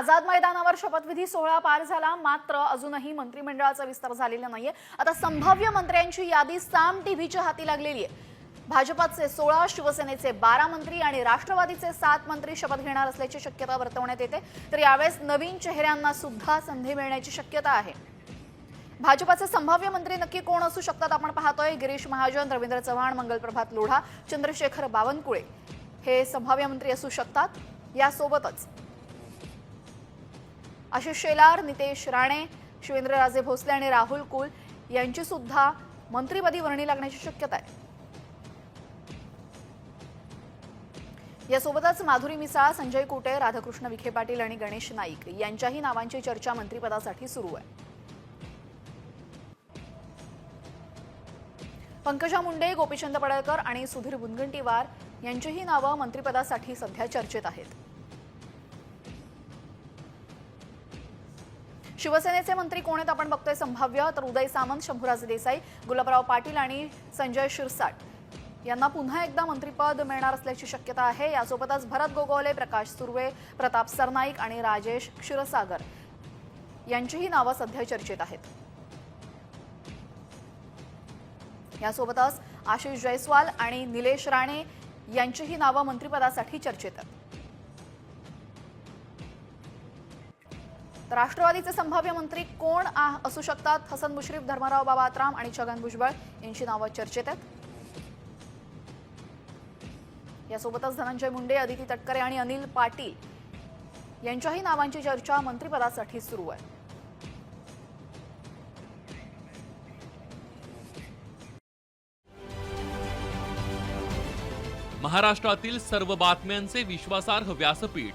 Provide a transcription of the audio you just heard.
आझाद मैदानावर शपथविधी सोहळा पार झाला. मात्र अजूनही मंत्रिमंडळाचा विस्तार झालेला नाहीये. आता संभाव्य मंत्र्यांची यादी साम टीव्हीच्या हाती लागलेली आहे. भाजपाचे सोळा शिवसेनेचे बारा मंत्री आणि राष्ट्रवादीचे सात मंत्री शपथ घेणार असल्याची शक्यता वर्तवण्यात येते. तर यावेळेस नवीन चेहऱ्यांना सुद्धा संधी मिळण्याची शक्यता आहे. भाजपाचे संभाव्य मंत्री नक्की कोण असू शकतात आपण पाहतोय. गिरीश महाजन रवींद्र चव्हाण मंगलप्रभात लोढा चंद्रशेखर बावनकुळे हे संभाव्य मंत्री असू शकतात. यासोबतच आशिष शेलार नितेश राणे शिवेंद्रराजे भोसले आणि राहुल कुल यांची सुद्धा मंत्रीपदी वर्णी लागण्याची शक्यता आहे. यासोबतच माधुरी मिसाळ संजय कुटे राधाकृष्ण विखे पाटील आणि गणेश नाईक यांच्याही नावांची चर्चा मंत्रिपदासाठी सुरू आहे. पंकजा मुंडे गोपीचंद पडळकर आणि सुधीर मुनगंटीवार यांचीही नावं मंत्रिपदासाठी सध्या चर्चेत आहेत. शिवसेनेचे मंत्री कोण आहेत? आपण बघतोय संभाव्य. तर उदय सामंत शंभूराज देसाई गुलाबराव पाटील आणि संजय शिरसाट. यांना पुन्हा एकदा मंत्रिपद मिळणार असल्याची शक्यता आहे. यासोबतच भरत गोगोले प्रकाश सुर्वे प्रताप सरनाईक आणि राजेश क्षीरसागर यांचीही नावं सध्या चर्चेत आहेत. यासोबतच आशिष जयस्वाल आणि निलेश राणे यांचीही नावं मंत्रिपदासाठी चर्चेत आहेत. तर राष्ट्रवादीचे संभाव्य मंत्री कोण असू शकतात? हसन मुश्रीफ धर्मराव बाबा आत्राम आणि छगन भुजबळ यांची नावं चर्चेत आहेत. यासोबतच धनंजय मुंडे अदिती तटकरे आणि अनिल पाटील यांच्याही नावांची चर्चा मंत्रिपदासाठी सुरू आहे. महाराष्ट्रातील सर्व बातम्यांचे विश्वासार्ह व्यासपीठ.